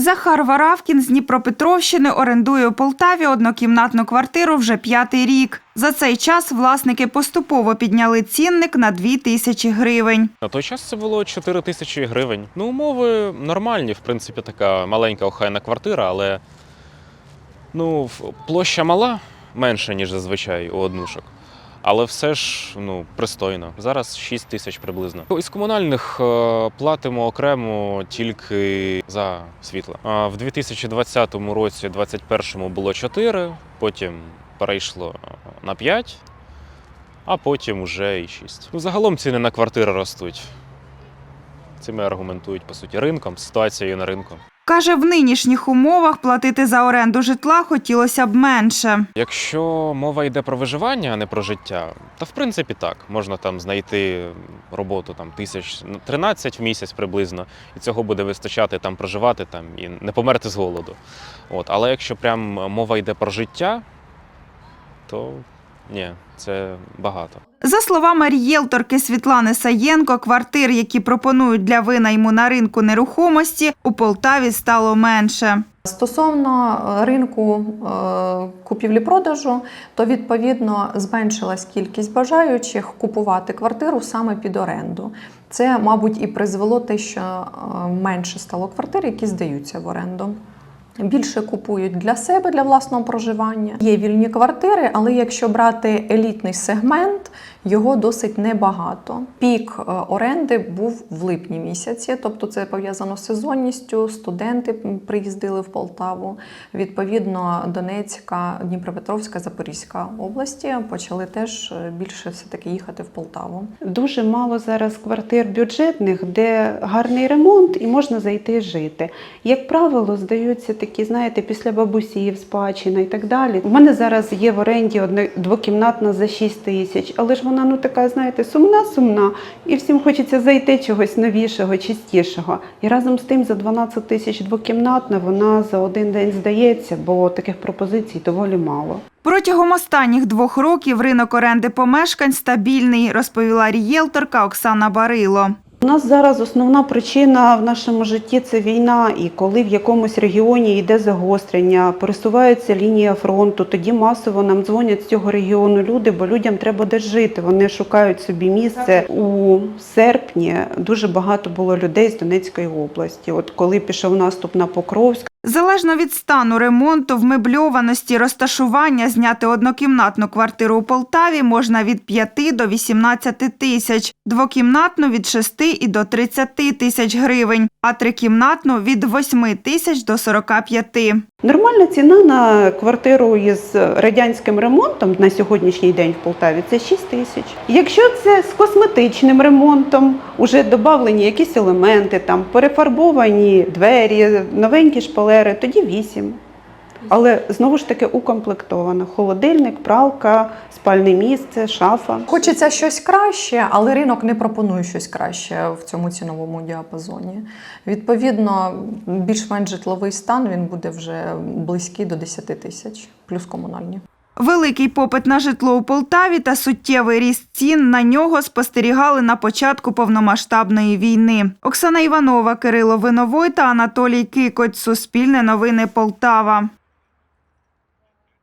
Захар Варавкін з Дніпропетровщини орендує у Полтаві однокімнатну квартиру вже п'ятий рік. За цей час власники поступово підняли цінник на дві тисячі гривень. На той час це було 4 тисячі гривень. Ну, умови нормальні, в принципі, така маленька охайна квартира, але ну, площа мала, менша, ніж зазвичай у однушок. Але все ж ну, пристойно. Зараз 6 тисяч приблизно. Із комунальних е, платимо окремо тільки за світло. А в 2020 році, 2021 було 4, потім перейшло на 5, а потім уже і 6. Ну, загалом ціни на квартири ростуть. Цими аргументують по суті ринком, ситуацією на ринку. Каже, в нинішніх умовах платити за оренду житла хотілося б менше. Якщо мова йде про виживання, а не про життя, то в принципі так. Можна там знайти роботу там тисяч ну, 13 в місяць приблизно, і цього буде вистачати там проживати там і не померти з голоду. От, але якщо прям мова йде про життя, то ні, це багато. За словами рієлторки Світлани Саєнко, квартир, які пропонують для винайму на ринку нерухомості, у Полтаві стало менше. Стосовно е, ринку е, купівлі-продажу, то відповідно зменшилась кількість бажаючих купувати квартиру саме під оренду. Це, мабуть, і призвело те, що е, менше стало квартир, які здаються в оренду. Більше купують для себе для власного проживання. Є вільні квартири, але якщо брати елітний сегмент, його досить небагато. Пік е, оренди був в липні місяці, тобто це пов'язано з сезонністю. Студенти приїздили в Полтаву. Відповідно, Донецька, Дніпропетровська, Запорізька області почали теж е, більше все таки їхати в Полтаву. Дуже мало зараз квартир бюджетних, де гарний ремонт і можна зайти жити. Як правило, здаються такі, знаєте, після бабусів, спадщина і так далі. У мене зараз є в оренді одна двокімнатна за 6 тисяч, але ж вона ну така, знаєте, сумна, сумна, і всім хочеться зайти чогось новішого, чистішого. І разом з тим за 12 тисяч двокімнатна вона за один день здається, бо таких пропозицій доволі мало. Протягом останніх двох років ринок оренди помешкань стабільний, розповіла рієлторка Оксана Барило. У нас зараз основна причина в нашому житті це війна, і коли в якомусь регіоні йде загострення, пересувається лінія фронту, тоді масово нам дзвонять з цього регіону люди, бо людям треба де жити. Вони шукають собі місце. У серпні дуже багато було людей з Донецької області. От коли пішов наступ на Покровськ. Залежно від стану ремонту, вмебльованості, розташування, зняти однокімнатну квартиру у Полтаві можна від 5 до 18 тисяч, двокімнатну від 6 і до 30 тисяч гривень, а трикімнатну від 8 тисяч до 45. Нормальна ціна на квартиру із радянським ремонтом на сьогоднішній день в Полтаві це 6 тисяч. Якщо це з косметичним ремонтом, уже додавлені якісь елементи, там перефарбовані двері, новенькі шпалери, тоді 8. Але знову ж таки укомплектовано: холодильник, пралка, спальне місце, шафа. Хочеться щось краще, але ринок не пропонує щось краще в цьому ціновому діапазоні. Відповідно, більш-менш житловий стан він буде вже близький до 10 тисяч, плюс комунальні. Великий попит на житло у Полтаві та суттєвий ріст цін на нього спостерігали на початку повномасштабної війни. Оксана Іванова, Кирило Виновой та Анатолій Кикоть. Суспільне новини Полтава.